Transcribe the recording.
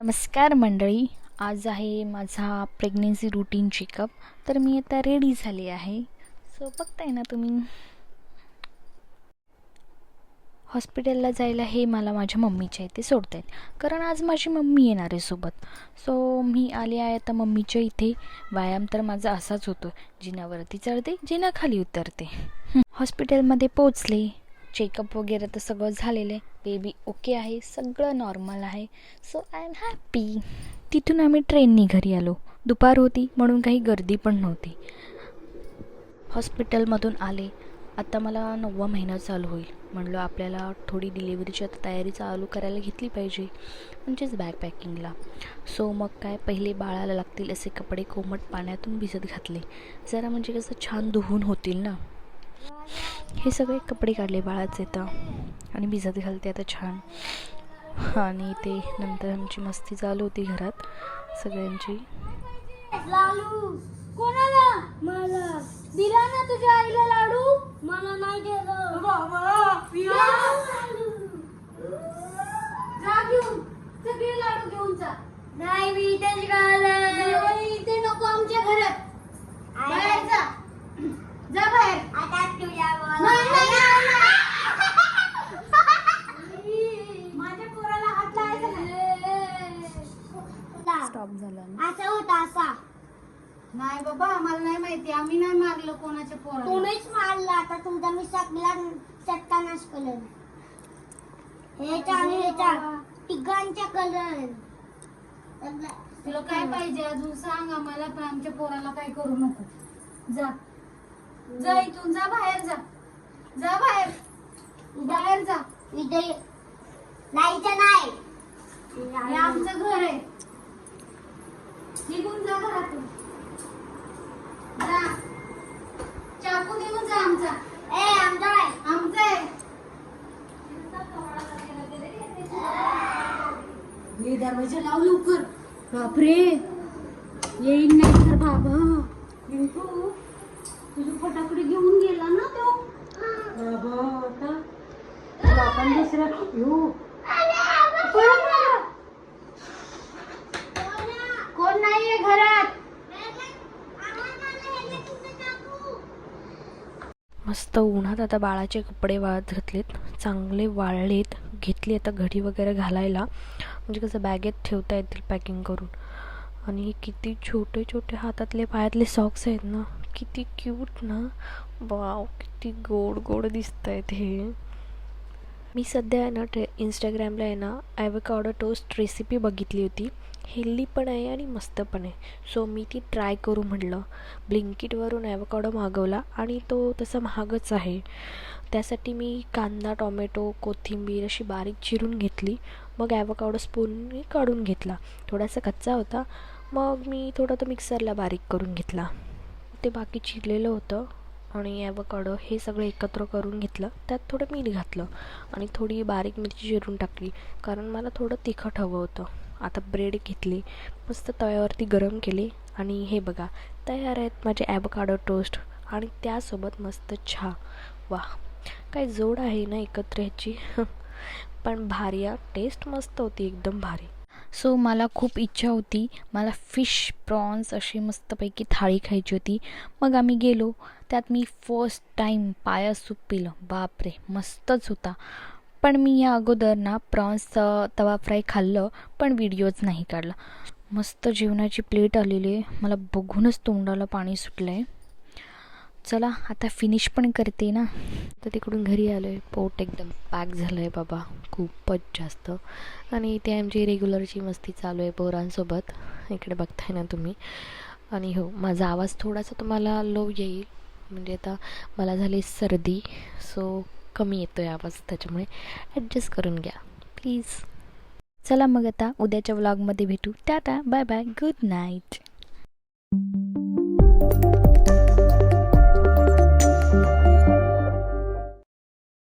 नमस्कार मंडळी आज आहे माझा प्रेग्नेन्सी रुटीन चेकअप तर मी आता रेडी झाली आहे. सो बघताय ना तुम्ही. हॉस्पिटलला जायला हे मला माझ्या मम्मीच्या इथे सोडतायत. कारण आज माझी मम्मी येणार आहे सोबत. सो मी आले आहे आता मम्मीच्या इथे. व्यायाम तर माझा असाच होतो जिनावरती चढते जिना खाली उतरते. हॉस्पिटलमध्ये पोचले चेकअप वगैरे तर सगळं झालेलं आहे. बेबी ओके आहे सगळं नॉर्मल आहे. सो आय एम हॅपी तिथून आम्ही ट्रेननी घरी आलो. दुपार होती म्हणून काही गर्दी पण नव्हती. हॉस्पिटलमधून आले. आता मला नववा महिना चालू होईल. म्हणलं आपल्याला थोडी डिलिव्हरीची आता तयारी चालू करायला घेतली पाहिजे. म्हणजेच बॅग पॅकिंगला सो मग काय पहिले बाळाला लागतील असे कपडे कोमट पाण्यातून भिजत घातले. जरा म्हणजे कसं छान धुवून होतील ना. हे सगळे कपडे काढले बाळाचे तर. आणि भिजत घालते आता छान. आणि ते नंतर आमची मस्ती चालू होती घरात. सगळ्यांची. लाडू कोणाला? मला. दिला ना तुझ्या आईला लाडू? मला नाही दिलं जा घेऊन सगळे लाडू घेऊन जा नाही मी इथेच खाल्लं इथे नको आमच्या घरात बाहेर जा जा बाहेर आता तुझ्या माझ्या पोराला हात स्टॉप झाला ना. असा होता असा. नाही बाबा आम्हाला नाही माहिती. आम्ही नाही मारलं कोणाच्या पोराला. तुम्हीच मारला. आता तुमचा मी सगळा सत्तानाश कलर ह्याचा आणि ह्याचा तिघांच्या कलर तुला काय पाहिजे अजून सांग आम्हाला पण आमच्या पोराला काय करू नको. जा. जा इथून जा बाहेर जा. जा बाहेर. बाहेर जा. इथे जायचं नाही. हे आमचं घर आहे. निघून जा घरातून जा. चाकू निघून जा आमचा. ए आमचा आहे. आमचं आहे. हे दरवाजा लाव लवकर. बापरे. येईन नाही तर बाबा. रिंकू, तुझे फटाकडे घेऊन गेला ना तो. बाबा आता आपण दुसरा येऊ पळून आला. कोण नाहीये घरात मस्त उन्हात आता बाळाचे कपडे वाळत घातलेत. चांगले वाळलेत. घेतली आता घडी वगैरे घालायला. म्हणजे कसं बॅगेत ठेवता येतील पॅकिंग करून. आणि किती छोटे छोटे हातातले पायातले सॉक्स आहेत ना. किती क्यूट ना. वाव किती गोड गोड दिसत आहेत हे. मी सध्या आहे ना टे इंस्टाग्रामला आहे ना ॲवोकाडो टोस्ट रेसिपी बघितली होती. हेल्दी पण आहे आणि मस्त पण आहे. सो मी ती ट्राय करू म्हटलं. ब्लिंकिटवरून ॲवोकाडो मागवला आणि तो तसा महागच आहे. त्यासाठी मी कांदा टोमॅटो कोथिंबीर अशी बारीक चिरून घेतली. मग ॲवोकाडो स्पूनने काढून घेतला. थोडासा कच्चा होता. मग मी थोडा तो मिक्सरला बारीक करून घेतला. ते बाकी चिरलेलं होतं. आणि ॲवोकाडो हे सगळं एकत्र करून घेतलं. त्यात थोडं मीठ घातलं आणि थोडी बारीक मिरची चिरून टाकली. कारण मला थोडं तिखट हवं होतं. आता ब्रेड घेतली. मस्त तव्यावरती गरम केली. आणि हे बघा तयार आहेत माझे ॲवोकाडो टोस्ट आणि त्यासोबत मस्त चहा. वा काय जोड आहे ना एकत्र ह्याची. पण भारी टेस्ट मस्त होती एकदम भारी. सो मला खूप इच्छा होती. मला फिश प्रॉन्स अशी मस्तपैकी थाळी खायची होती. मग आम्ही गेलो. त्यात मी फर्स्ट टाईम पाया सूप पिलं. बापरे मस्तच होता. पण मी या अगोदर ना प्रॉन्सचं तवा फ्राय खाल्लं पण व्हिडिओच नाही काढला. मस्त जेवणाची प्लेट आलेली आहे. मला बघूनच तोंडाला पाणी सुटलं आहे चला आता फिनिश पण करते ना. तर तिकडून घरी आलो आहे पोट एकदम पॅक झालं आहे बाबा. खूपच जास्त. आणि इथे आमची रेग्युलरची मस्ती चालू आहे पोरांसोबत. इकडे बघताय ना तुम्ही. आणि हो माझा आवाज थोडासा तुम्हाला लो येईल. म्हणजे आता मला झाली सर्दी सो कमी येतो आहे आवाज त्याच्यामुळे ॲडजस्ट करून घ्या. प्लीज चला मग आता उद्याच्या व्लॉगमध्ये भेटू. Tata bye bye good night